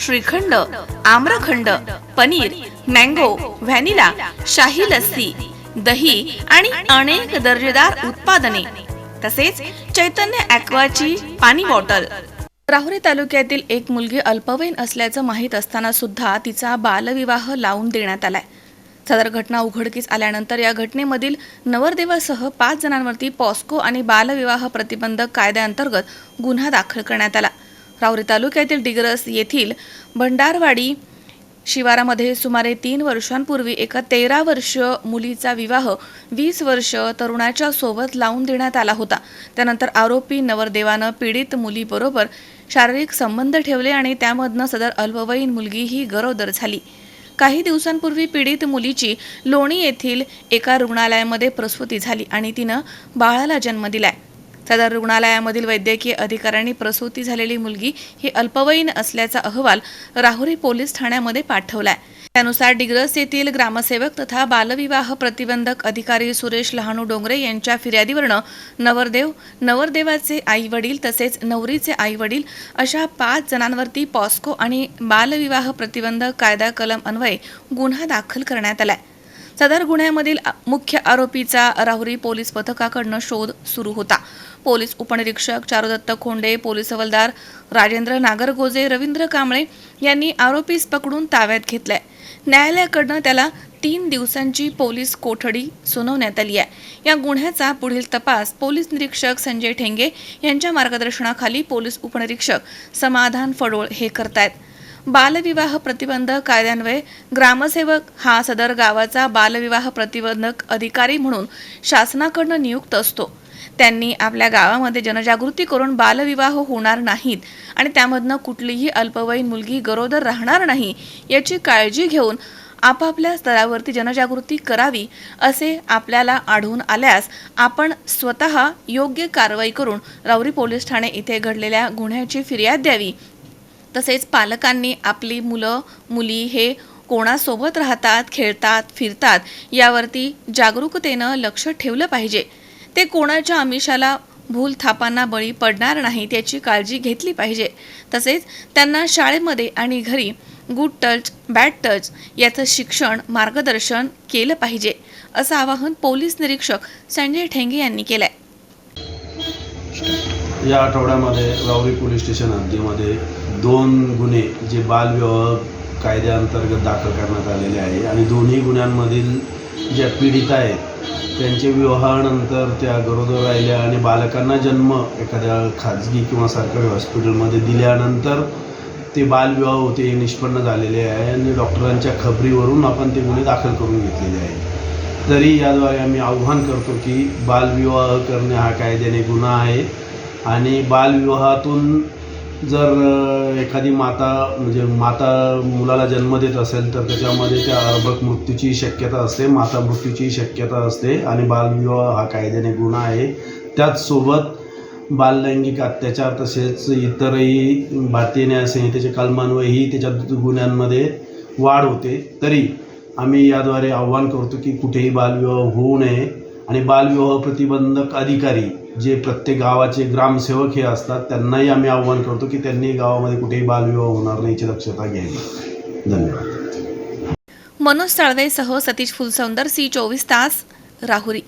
Shrikhand amrakhand paneer mango vanilla शाही लस्सी दही आणि अनेक दर्जेदार उत्पादने. तसेच चैतन्य ॲक्वाची पाणी बॉटल. राहुरी तालुक्यातील एक मुलगी अल्पवयीन असल्याचं माहीत असताना सुद्धा तिचा बालविवाह लावून देण्यात आलाय. सदर घटना उघडकीस आल्यानंतर या घटनेमधील नवरदेवासह पाच जणांवरती पॉस्को आणि बालविवाह प्रतिबंधक कायद्याअंतर्गत गुन्हा दाखल करण्यात आला. राहुरी तालुक्यातील डिग्रस येथील भंडारवाडी शिवारामध्ये सुमारे तीन वर्षांपूर्वी एका तेरा वर्ष मुलीचा विवाह वीस वर्ष तरुणाच्या सोबत लावून देण्यात आला होता. त्यानंतर आरोपी नवरदेवानं पीडित मुलीबरोबर शारीरिक संबंध ठेवले आणि त्यामधनं सदर अल्पवयीन मुलगी ही गरोदर झाली. काही दिवसांपूर्वी पीडित मुलीची लोणी येथील एका रुग्णालयामध्ये प्रसूती झाली आणि तिनं बाळाला जन्म दिलाय. सदर रुग्णालयामधील वैद्यकीय अधिकाऱ्यांनी प्रसूती झालेली मुलगी ही अल्पवयीन असल्याचा अहवाल राहुरी पोलीस ठाण्यामध्ये पाठवलाय. त्यानुसार डिग्रस येथील ग्रामसेवक तथा बालविवाह प्रतिबंधक अधिकारी सुरेश लहानू डोंगरे यांच्या फिर्यादीवरनं नवरदेव नवरदेवाचे आई वडील तसेच नवरीचे आई वडील अशा पाच जणांवरती पॉस्को आणि बालविवाह प्रतिबंधक कायदा कलम अन्वये गुन्हा दाखल करण्यात आलाय. सदर गुन्ह्यामधील मुख्य आरोपीचा राहुरी पोलीस पथकाकडनं शोध सुरू होता. पोलीस उपनिरीक्षक चारुदत्त खोंडे पोलीस हवालदार राजेंद्र नागरगोजे रवींद्र कांबळे यांनी आरोपीस पकडून ताब्यात घेतलाय. न्यायालयाकडनं त्याला तीन दिवसांची पोलीस कोठडी सुनावण्यात आली आहे. या गुन्ह्याचा पुढील तपास पोलीस निरीक्षक संजय ठेंगे यांच्या मार्गदर्शनाखाली पोलीस उपनिरीक्षक समाधान फडोळ हे करतायत. बालविवाह प्रतिबंध कायद्यान्वये ग्रामसेवक हा सदर गावाचा बालविवाह प्रतिबंधक अधिकारी म्हणून शासनाकडनं नियुक्त असतो. त्यांनी आपल्या गावामध्ये जनजागृती करून बालविवाह होणार नाहीत आणि त्यामधनं कुठलीही अल्पवयीन मुलगी गरोदर राहणार नाही याची काळजी घेऊन आपापल्या स्तरावरती जनजागृती करावी असे आपल्याला आढळून आल्यास आपण स्वतः योग्य कारवाई करून राऊरी पोलीस ठाणे इथे घडलेल्या गुन्ह्याची फिर्याद द्यावी तसेच पालकांनी आपली मुलं मुली हे कोणासोबत राहतात खेळतात फिरतात यावरती जागरूकतेनं लक्ष ठेवलं पाहिजे. ते कोणाच्या आमिषाला भूल थापांना बळी पडणार नाहीत याची काळजी घेतली पाहिजे. तसेच त्यांना शाळेमध्ये आणि घरी गुड टच बॅड टच याचं शिक्षण मार्गदर्शन केलं पाहिजे असं आवाहन पोलीस निरीक्षक संजय ठेंगे यांनी केलं आहे या आठवड्यामध्ये राहुरी पोलीस स्टेशन हद्दीमध्ये दोन गुन्हे जे बालविवाह कायद्याअंतर्गत दाखल करण्यात आलेले आहे आणि दोन्ही गुन्ह्यांमधील ज्या पीडित आहेत त्यांचे विवाहानंतर त्या गरोदर राहिल्या आणि बालकांना जन्म एखाद्या खाजगी किंवा सरकारी हॉस्पिटलमध्ये दिल्यानंतर ते बालविवाह होते निष्पन्न झालेले आहे आणि डॉक्टरांच्या खबरीवरून आपण ते गुन्हे दाखल करून घेतलेले आहेत तरी याद्वारे आम्ही आव्हान करतो की बालविवाह करणे हा कायद्याने गुन्हा आहे. आणि बालविवाहातून जर एखादी माता म्हणजे माता मुलाला जन्म देत असेल तर त्याच्यामध्ये त्या अर्भक मृत्यूची शक्यता असते माता मृत्यूची शक्यता असते आणि बालविवाह हा कायद्याने गुन्हा आहे. त्याचसोबत बाललैंगिक अत्याचार तसेच इतरही भारतीय न्यायसंहितेचे कलमान्वयही त्याच्या गुन्ह्यांमध्ये वाढ होते. तरी आम्ही याद्वारे आव्हान करतो की कुठेही बालविवाह होऊ नये. आणि बालविवाह प्रतिबंधक अधिकारी जे प्रत्येक गावाचे ग्रामसेवक हे असतात त्यांनाही आम्ही आव्हान करतो की त्यांनी गावामध्ये कुठेही बालविवाह होणार नाही याची दक्षता घ्यावी. धन्यवाद. मनोज साळवेसह सतीश फुलसौंदर सी चोवीस तास राहुरी.